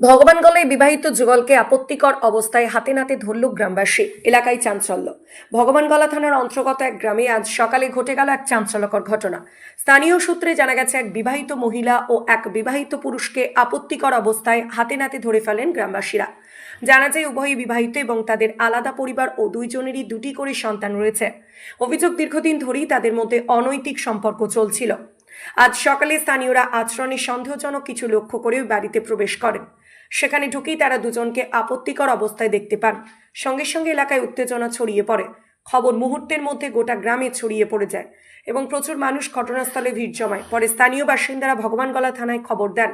ভগবানগলায় বিবাহিত যুগলকে আপত্তিকর অবস্থায় হাতে নাতে ধরল গ্রামবাসী, এলাকায় চাঞ্চল্য। ভগবানগলা থানার অন্তর্গত এক গ্রামে আজ সকালে ঘটে গেল এক চাঞ্চল্যকর ঘটনা। স্থানীয় সূত্রে জানা গেছে, এক বিবাহিত মহিলা ও এক বিবাহিত পুরুষকে আপত্তিকর অবস্থায় হাতে নাতে ধরে ফেলেন গ্রামবাসীরা। জানা যায়, উভয়ই বিবাহিত এবং তাদের আলাদা পরিবার ও দুইজনেরই দুটি করে সন্তান রয়েছে। অভিযোগ দীর্ঘদিন ধরেই তাদের মধ্যে অনৈতিক সম্পর্ক চলছিল। আজ সকালে স্থানীয়রা আচরণে সন্দেহজনক কিছু লক্ষ্য করে ওই বাড়িতে প্রবেশ করেন। সেখানে ঢুকেই তারা দুজনকে আপত্তিকর অবস্থায় দেখতে পান। সঙ্গে সঙ্গে এলাকায় উত্তেজনা ছড়িয়ে পড়ে। খবর মুহূর্তের মধ্যে গোটা গ্রামে ছড়িয়ে পড়ে যায় এবং প্রচুর মানুষ ঘটনাস্থলে ভিড় জমায়। পরে স্থানীয় বাসিন্দারা ভগবানগলা থানায় খবর দেন।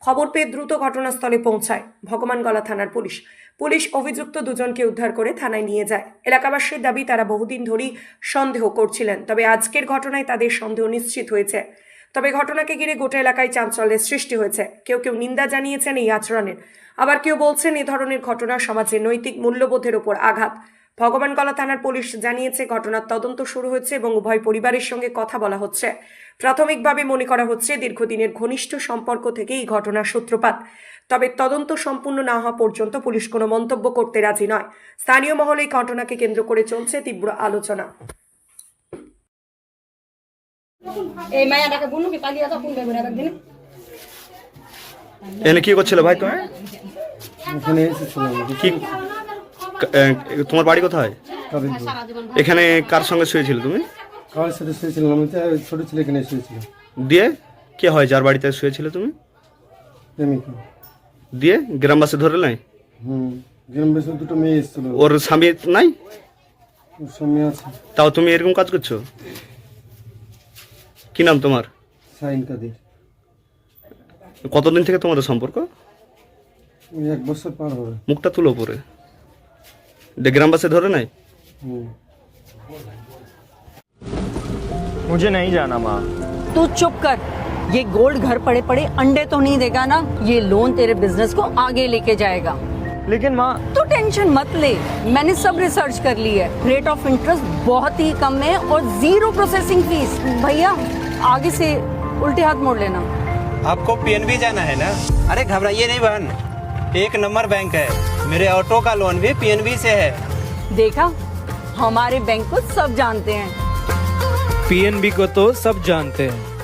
খবর পেয়ে দ্রুত ঘটনাস্থলে পৌঁছায় ভগবানগলা থানার পুলিশ। পুলিশ অভিযুক্ত দুজনকে উদ্ধার করে থানায় নিয়ে যায়। এলাকাবাসীর দাবি, তারা বহুদিন ধরেই সন্দেহ করছিলেন, তবে আজকের ঘটনায় তাদের সন্দেহ নিশ্চিত হয়েছে। তবে ঘটনাকে ঘিরে গোটা এলাকায় চাঞ্চল্যের সৃষ্টি হয়েছে। কেউ কেউ নিন্দা জানিয়েছেন এই আচরণের। আবার কেউ বলছেন এ ধরনের ঘটনা সমাজের নৈতিক মূল্যবোধের ওপর আঘাত। ভগবানগলা থানার পুলিশ জানিয়েছে, ঘটনার তদন্ত শুরু হয়েছে এবং উভয় পরিবারের সঙ্গে কথা বলা হচ্ছে। প্রাথমিকভাবে মনে করা হচ্ছে, দীর্ঘদিনের ঘনিষ্ঠ সম্পর্ক থেকে এই ঘটনার সূত্রপাত। তবে তদন্ত সম্পূর্ণ না হওয়া পর্যন্ত পুলিশ কোনো মন্তব্য করতে রাজি নয়। স্থানীয় মহলে এই ঘটনাকে কেন্দ্র করে চলছে তীব্র আলোচনা। এই মায়াটাকে বলল কি পালিয়ে যাও কোন বেগুনে একদিন এনে কি করছিল ভাই তুমি এখানে এসেছিলাম কি তোমার বাড়ি কোথায়? এখানে কার সঙ্গে শুয়েছিল তুমি? কারোর সাথে শুয়েছিলাম? আমি তো ছোট ছেলে এখানে শুয়েছিল দিয়ে কে হয় যার বাড়িতে শুয়েছিল তুমি? দিয়ে গ্রামবাসী ধরে নাই? হুম গ্রাম দুটো মেয়ে এসেছিল। ওর স্বামী নাই? ওর স্বামী আছে। তাও তুমি এরকম কাজ করছ? কি নাম তোমার সাইন কাদের কতদিন থেকে তোমাদের সম্পর্ক ওই এক বছর পার হবে মুখটা তুলো পরে দিয়ে গ্রামবাসী ধরে নাই হুম मुझे नहीं जाना माँ तू चुप कर ये गोल्ड घर पड़े पड़े अंडे तो नहीं देगा ना ये लोन तेरे बिजनेस को आगे लेके जाएगा लेकिन माँ तू टेंशन मत ले मैंने सब रिसर्च कर ली है रेट ऑफ इंटरेस्ट बहुत ही कम है और जीरो प्रोसेसिंग फीस भैया आगे से उल्टे हाथ मोड़ लेना। आपको पीएनबी जाना है ना? अरे घबराइए नहीं बहन। एक नंबर बैंक है। मेरे ऑटो का लोन भी पीएनबी से है। देखा? हमारे बैंक को सब जानते हैं। पीएनबी को तो सब जानते हैं।